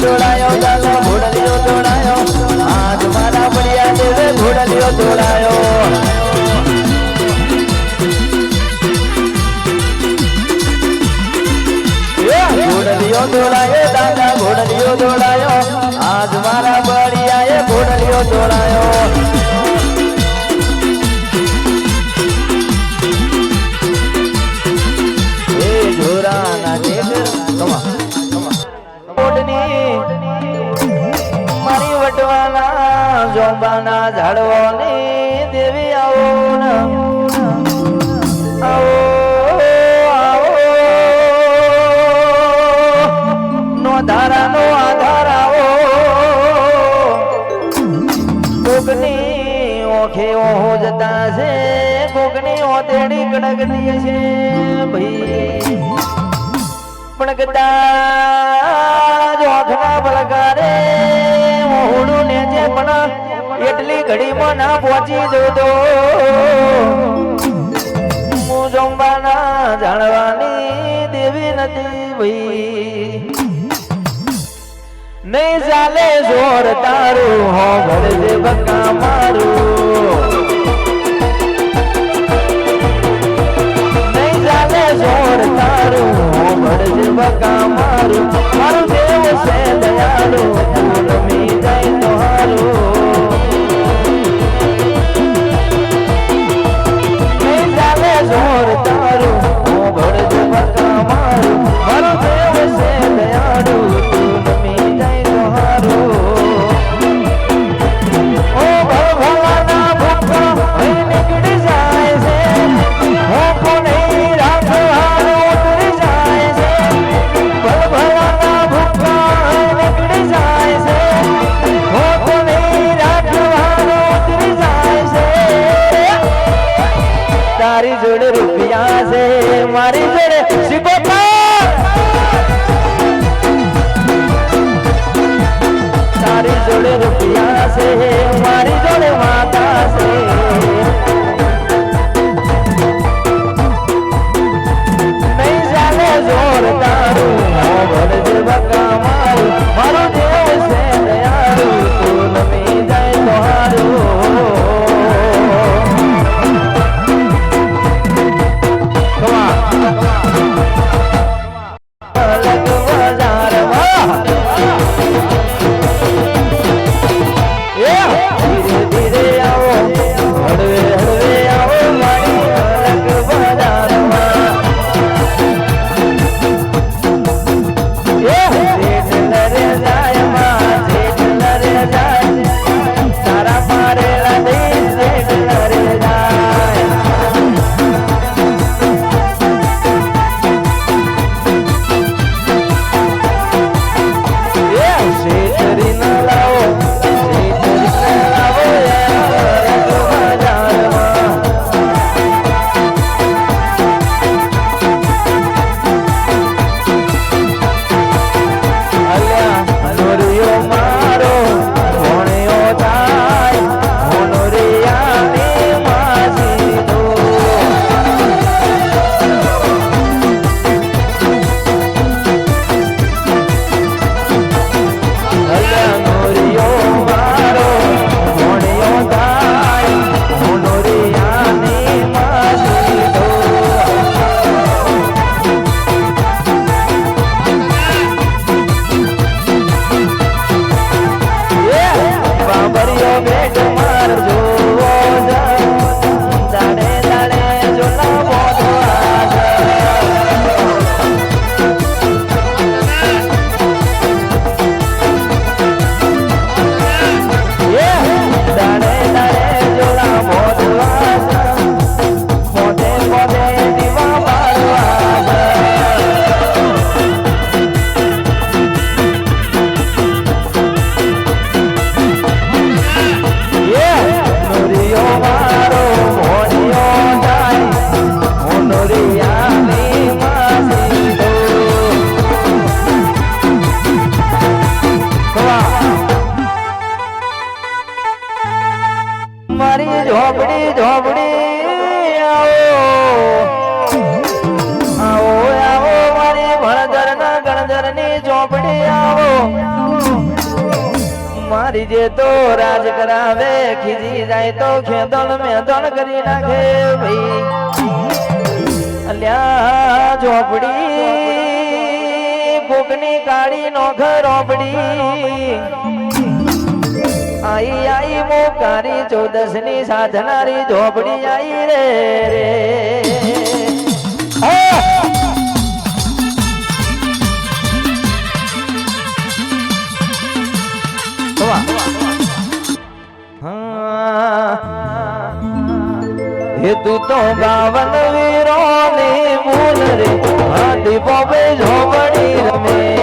દોડાયો લાલો ઘોડલીઓ દોડાયો આજ મારા બળિયા દેવે ઘોડલીઓ દોડાયો ઘોડલીઓ દોડાયો દાદા, ઘોડલીઓ દોડાયો આજ મારા બળિયાએ ઘોડલીઓ દોડાયો ના દેવી આવો આવો આવો. નો ધારા નો આધાર આવો. કોકની ઓખે ઓહો જતા છે, કોકની ઓતેડી કડકની છે ભાઈ. પણ કદાચ ઘડી માં ના પહોંચી જતો. હું જમવાના જાણવાની દેવી નથી ભાઈ. નહીં ચાલે જોર તારું, હો ભરજે બકા મારું. નહીં ચાલે જોર તારું, હો મારું. મારું દેવ છે દયાળુ તું જાય તો. ના ઘેવઈ અલ્યા ઝોપડી ભૂખની કાળી નો ઘર ઓપડી આઈ આઈ મોકારી ચૌદસની સાધનારી ઝોપડી આઈ રે રે. હા. હે તું તો ગાવન વીરો ને મૂલ રે. હાથી બોબે ઝોમડી રમે.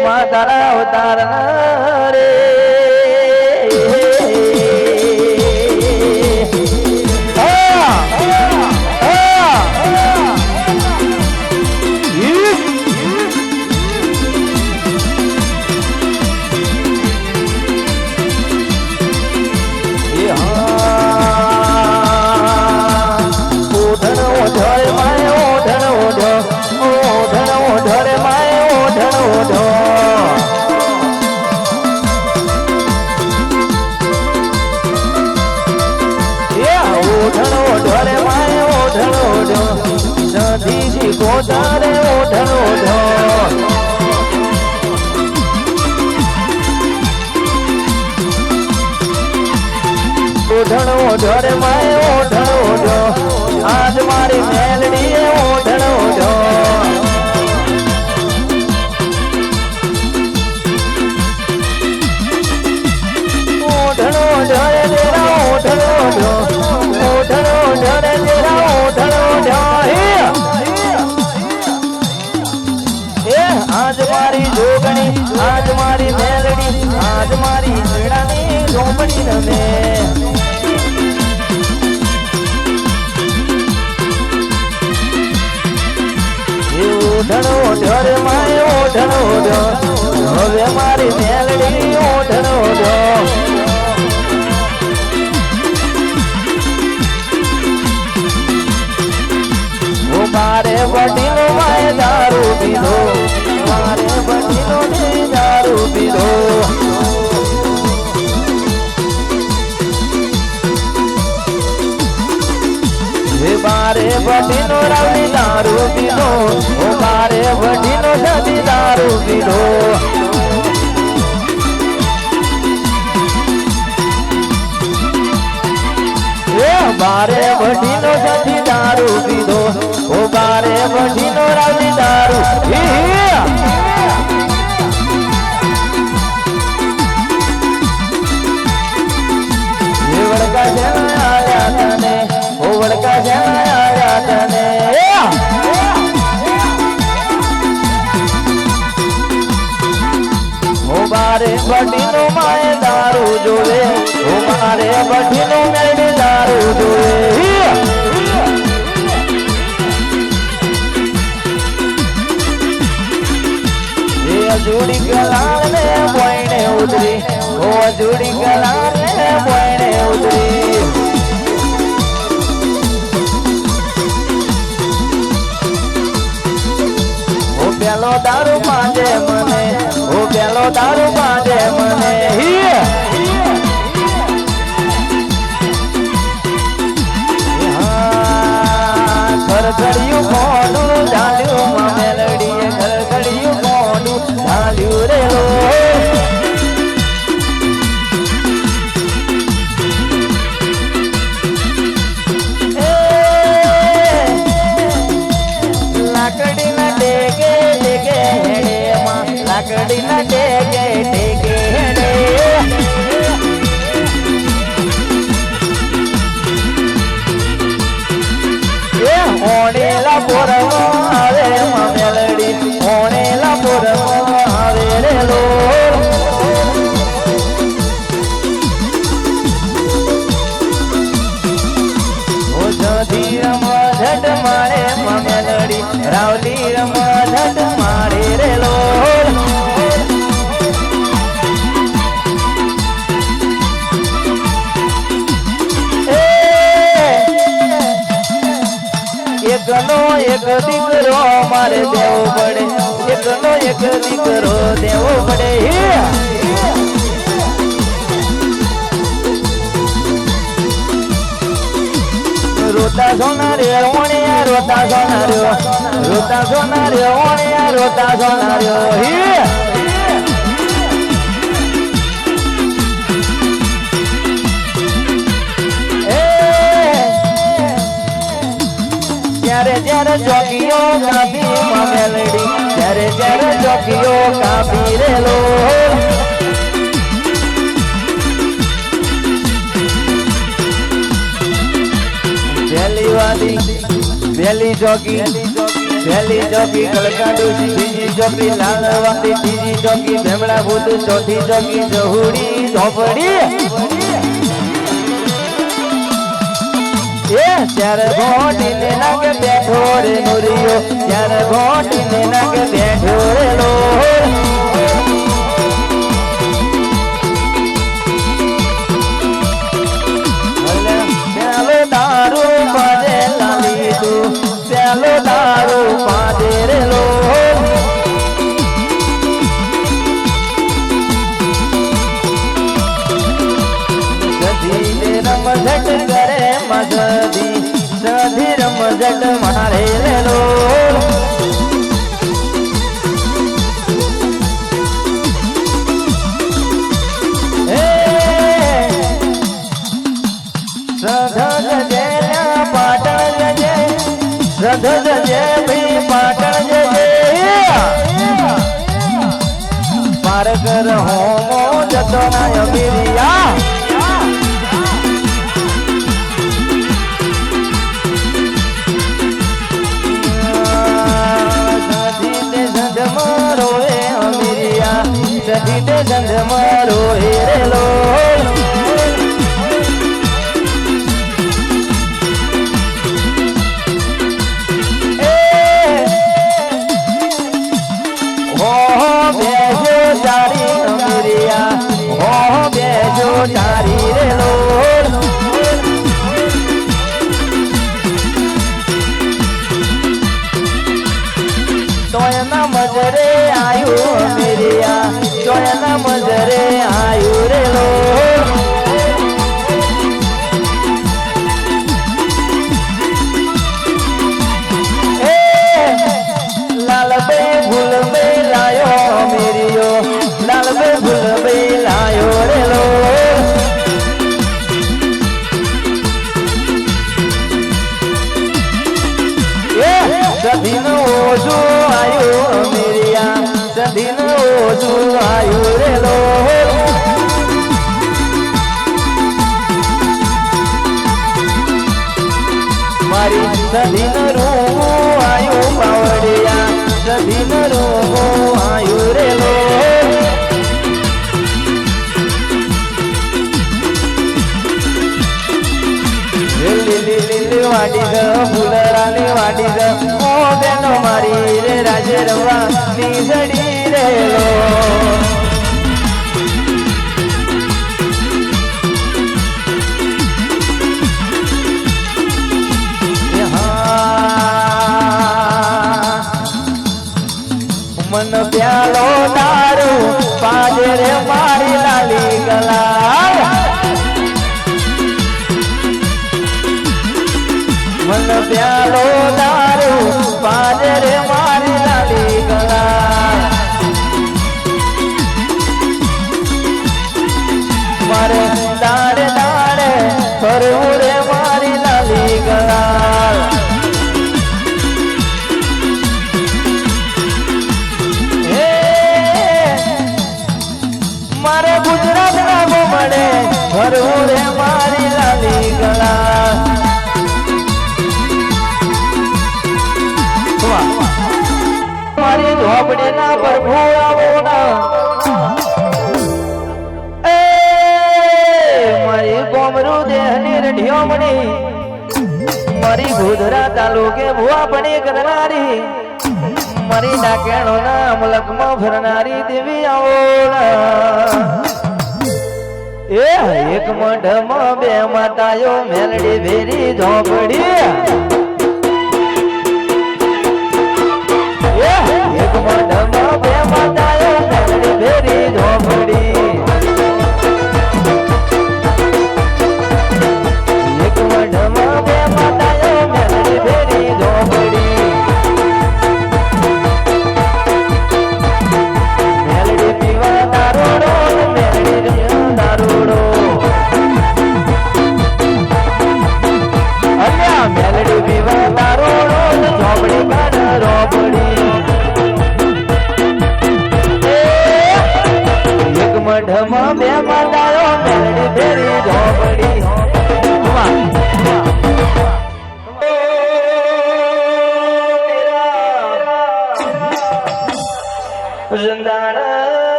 ખુમા તારા અવતારના રે. ઓઢણ ઓઢર તેરા ઓઢણ ઓઢો ઓઢણ ઓઢર તેરા ઓઢણ ઓઢો હે, આજ મારી મેલડી ઓઢણો ઢર માય ઓઢણો ઢ હવે મારી મેલડી ઓઢણો દારૂ પીધો મારે વડીલો ને દારૂ પીધો મારે વડીલો રાવી દારૂ પીધો ઓ મારે વડીલો દાદી દારૂ પીધો મારે બારે વડીલો દારૂ પીધો ઓ મારે વડીલો રાવડી મેળે દારૂ અજુડી ગલાલ ને ઉતરી. ઓ જોડી ગલાલ ને બોયણે ઉતરી. ઓ માંજે મને, ઓ પેલો દારૂ બાંધે મને. હી bora lá. દીકરો મારે દેવો પડે. એકનો એક દીકરો દેવો પડે. રોતા સોનાર્યો ઓણ્યા રોતા સોનાર્યો રોતા સોનાર્યો ઓણ્યા રોતા સોનાર્યો હે. ત્યારે ત્યારે ચોકીઓ કાપી માં મેલડી. જ્યારે જ્યારે ચોકીઓ કાપી રેલો પહેલી વાલી, પહેલી ચોકી પહેલી ચોકી કલકાડુ બીજી ચોકી લાલવાડી ત્રીજી ચોકી ભેમડા ભૂત, ચોથી ચોકી જહુડી ઝોપડી એ ત્યારે ઘોટીને નાગે બેઠો રે નુરિયો, ત્યારે ઘોટીને નાગે બેઠો રે પેલો દારૂ પાડે લાલી તું પેલો દારૂ પાડે રે લો તે સંધ મારો હે વાડી ગ ફૂલરાની વાડી બેનો મારી રે રાજે રવા નીજડી રે રેલો મન પ્યાલો પ્યાલો મણી મારી ગોધરા તાલુકે ભુવા પડી કરનારી મારી ડાકેણો ના મુલકમાં ભરનારી દેવી આવો એ એક મઢમાં બે માતાઓ મેલડી ભેરી ઝોપડી. એક મઢમાં બે માતાઓ મેલડી ભેરી ઝોપડી.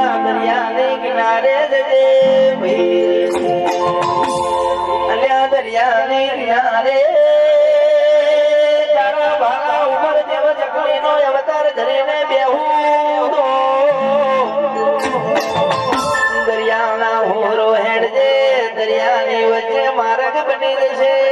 દરિયા ને કિનારે જજે અલ્યા દરિયા ને કિનારે. ઉપર દેવ ચકડી અવતાર ધરીને બેહું. દરિયાના હોરો હેડજે, દરિયાની વચ્ચે માર્ગ બની જશે.